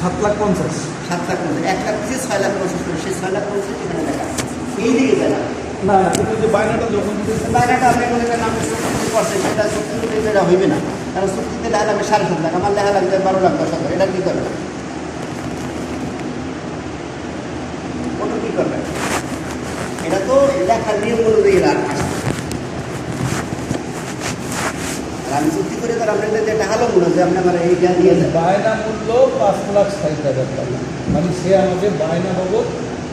সাত লাখ পঞ্চাশ। সাত লাখ পঞ্চাশ এক লাখ থেকে ছয় লাখ পঞ্চাশ সেই ছয় লাখ পঞ্চাশ এখানে দেখা এই দিকে যায় না কিন্তু যে বায়নাটা যখন বাইরেটা আপনি মনে করেন আপনি করছেন সেটা চুক্তিতে যেটা হইবে না। কারণ চুক্তিতে দেখা লাগবে সাড়ে সাত লাখ আমার দেখা লাগবে বারো লাখ দশ হাজার এটা কী করবে? ওটা কী করবে? এটা তো লেখার নিয়ম অনুযায়ী রাখ আর আমি চুক্তি করে তো আপনাদের যেটা হালো মনে হয় যে আপনি আমার এই জ্ঞান দিয়ে দেন বায়না মূল্য পাঁচ লাখ ষাট হাজার টাকা। মানে সে আমাকে বায়না বাবদ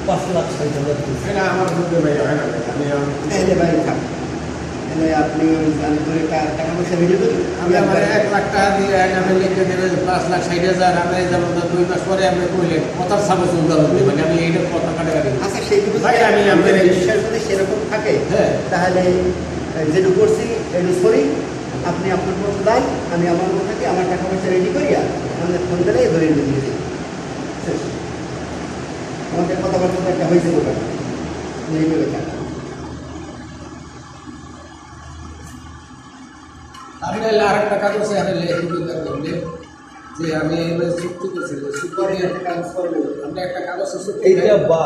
পাঁচ লাখ ষাট হাজার দিয়েছে। আমার ভাই হয় না? আমি ভাই থাক। তাহলে আপনি আমি ধরে টাকা পয়সা রেডি করি আমি আমার এক লাখ টাকা দিয়ে এক আমি লিখে পাঁচ লাখ ষাট হাজার আমি যেমন দুই মাস পরে আপনি কইলেন কথার সাপোজ উদাহরণ মানে আমি এইটা কথা কাটাকাটি আচ্ছা সেই কিন্তু ভাই, আমি আপনার বিশ্বাস যদি সেরকম থাকে হ্যাঁ। তাহলে যেটু করছি এটু সরি আপনি আপনার মতো দেন আমি আমার মতো থাকি আমার টাকা পয়সা রেডি করিয়া আমাদের ফোন দিলে ধরে এনে দিয়ে দিই শেষ। আমাদের কথাবার্তা তো একটা হয়েছে এইভাবে থাক। আমি নাহলে আর একটা কাগজ এখানে লিখে দিতে পারলে যে আমি এবার চুক্তি করছি যে একটা কাগজ চুক্তি এইটা বা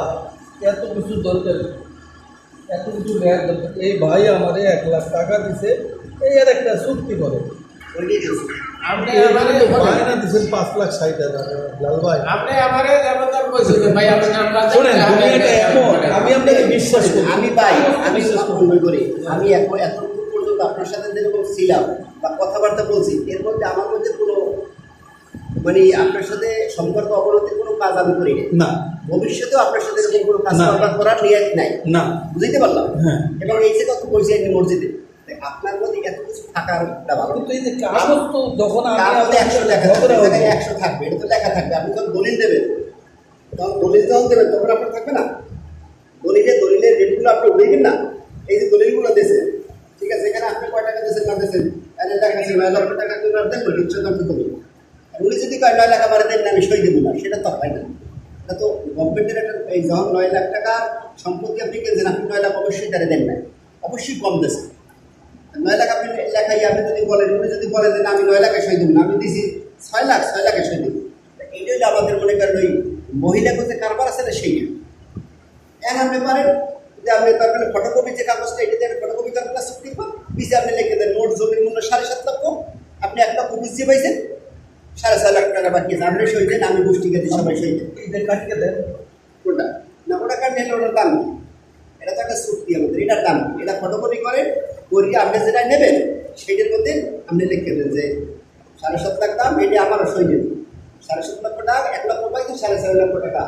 এত কিছু দরকার। এত কিছু নেওয়ার দরকার। এই ভাই আমাদের এক লাখ টাকা দিছে এই আর একটা চুক্তি করে আপনি আমারে বায়না দিচ্ছেন পাঁচ লাখ ষাট হাজার লাল ভাই। আপনি আমারে যেমন কইছেন ভাই আপনি আমরা শোনেন দুনিয়াটা এমন আমি আপনাকে বিশ্বাস করি। আমি আমি করি। আমি এখন পর্যন্ত আপনার সাথে যেরকম ছিলাম বা কথাবার্তা বলছি এর মধ্যে আমার মধ্যে কোনো মানে আপনার সাথে সম্পর্ক অবনতির কোনো কাজ আমি করি না না। ভবিষ্যতেও আপনার সাথে এরকম কোনো কাজ করার নিয়ত নাই। না। বুঝতে পারলাম? হ্যাঁ। এবং এই যে কথা বলছি আমি মসজিদে আপনার মধ্যে এত কিছু থাকার ভালো কিন্তু কাগজ তো যখন আমি তার মধ্যে একশো লেখা থাকবে। একশো এটা তো লেখা থাকবে। আপনি যখন দলিল দেবেন তখন দলিল যখন দেবেন তখন আপনার থাকবে না। দলিলে দলিলের রেটগুলো আপনি না। এই যে দলিলগুলো ঠিক আছে এখানে আপনি কয় টাকা দিয়েছেন না নয় লক্ষ টাকা আর দেখবেন দাম তো উনি যদি কয় নয় লাখ আমার দেন না আমি সই দেবো না সেটা তো হয় না। এটা তো গভর্নমেন্টের একটা এই যখন নয় লাখ টাকা সম্পত্তি আপনি কিনছেন আপনি নয় লাখ অবশ্যই তারা দেন না অবশ্যই কম দিয়েছেন। নয় লাখ আপনি লেখাই আপনি যদি বলেন উনি যদি বলেন যে আমি নয় লাখে সই দেবো না আমি দিছি ছয় লাখ ছয় লাখে সই দেবো। এইটাই হলো আমাদের মনে করেন ওই মহিলা করতে কারবার আছে না সেই এখন আপনি পারেন যে আপনি তার মানে ফটোকপি যে কাগজটা এটা দিয়ে ফটোকপি না চুক্তি পিছিয়ে আপনি লিখে দেন মোট জমির মূল্য সাড়ে সাত লক্ষ। আপনি এক লক্ষ বুঝিয়ে পাইছেন সাড়ে ছয় লাখ টাকা বাকি আছে। আপনি সই দেন আমি গোষ্ঠীকে দিই সবাই সই দেন। এই যে কাটকে দেন। কোনটা? না ওটা কার নিলে ওটার দাম। এটা তো একটা চুক্তি আমাদের এটার দাম। এটা ফটোকপি করেন করিয়ে আপনি যেটা নেবেন সেইটার মধ্যে আপনি লিখে দেন যে সাড়ে সাত লাখ দাম এটা আমারও সই দেন সাড়ে সাত লক্ষ টাকা এক লক্ষ পাইছে সাড়ে ছয় লক্ষ টাকা?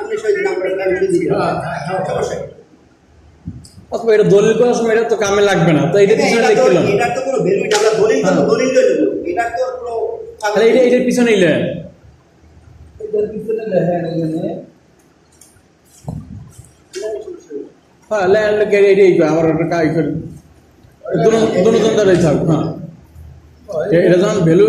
আপনি সই দিন আমরা আমি সই দিই হ্যাঁ, হ্যাঁ, অথবা এটা দলিল করার সময় এটা তো কামে লাগবে না। তো এটা পিছনে তো- লিখলাম এটার তো কোনো ভ্যালু এটা আমরা দলিল তো হ্যাঁ। দলিল তো এটার তো কোনো তাহলে এটা এটার পিছনে এটার পিছনে লেখা এখানে। হ্যাঁ ল্যান্ড গেড়ে এটাই আমার একটা কাজ করে। দুনো দুনো জনটারই থাক হ্যাঁ। এটা যখন ভ্যালু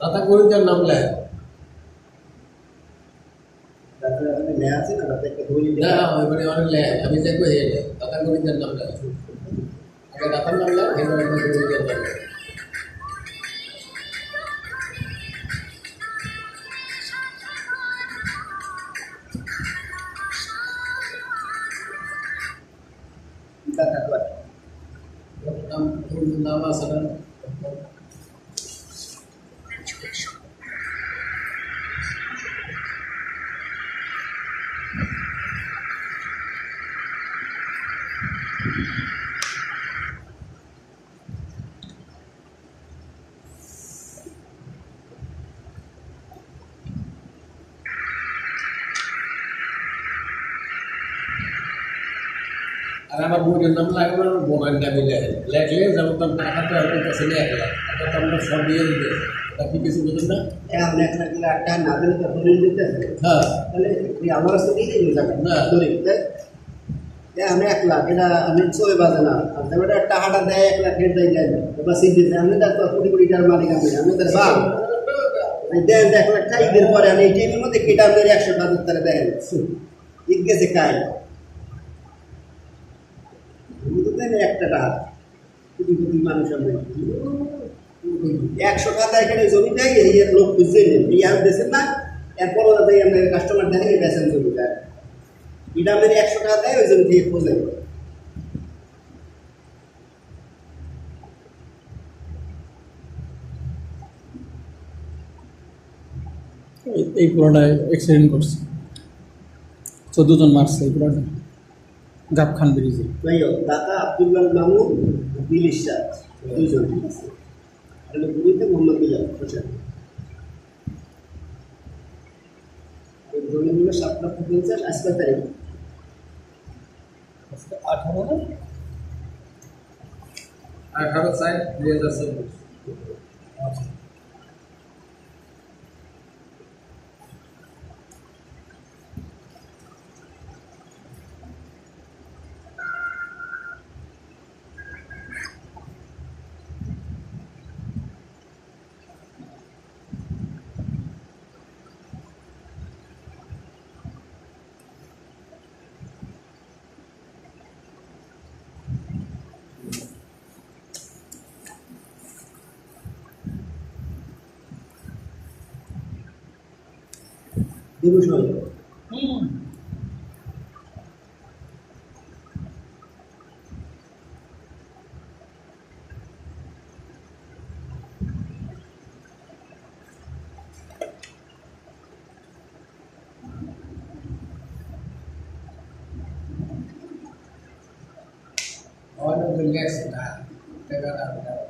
দাদা গরিবের নাম লেখ তারপরে আপনি নেওয়া আছে না? তাতে একটা দলিল না নাম নাম আমার বইয়ের নাম লাগবে আমার বোনের নামে লেখ লেখলে যেমন তার টাকাটা আমার কাছে লেখ এটা তো আমরা সব দিয়ে দিতে। এটা কি কিছু বুঝুন না? আপনি এক লাখ আটটা না দিলে তো দলিল দিতে হ্যাঁ। তাহলে আমার কাছে দিয়ে দিন টাকা না। আমি এক লাখ এটা আমি চলে বাজে না। একটা টাকাটা দেয় এক লাখ দেয়। যায় না সিট দিতে আমি তার তো কোটি কোটি টাকার মালিক আমি আমি তার এই দেন এক লাখ টাকা ঈদের পরে আমি এই টিভির মধ্যে কেটে আপনার একশো টাকা তারা দেন ঈদ গেছে কাই আমি তো দেন একটা টাকা কোটি মানুষ আমরা একশো টাকা এখানে জমি দেয় এই এর লোক বুঝতে নেই এই আর বেছেন না। এরপর দেয় আমরা কাস্টমার দেখে বেছেন জমিটা। এটা আমাদের একশো টাকা দেয়, ওই জমি থেকে খোঁজে। এই- এই পুরোটায় অ্যাক্সিডেন্ট করছে। চোদ্দ জন মারছে এই পুরোটা গাবখান ব্রিজে। যাই হোক দাতা আব্দুল্লাহ মামুন বিল দুইজন ঠিক আছে আর গুলিতে মোহাম্মদ বিলাল হোসেন এই জমিগুলো সাত লক্ষ পঞ্চাশ আজকের তারিখ? আঠারো না? আঠারো চার দুই হাজার চব্বিশ। দিবস হয় অনেক লেগেছে না টাকাটা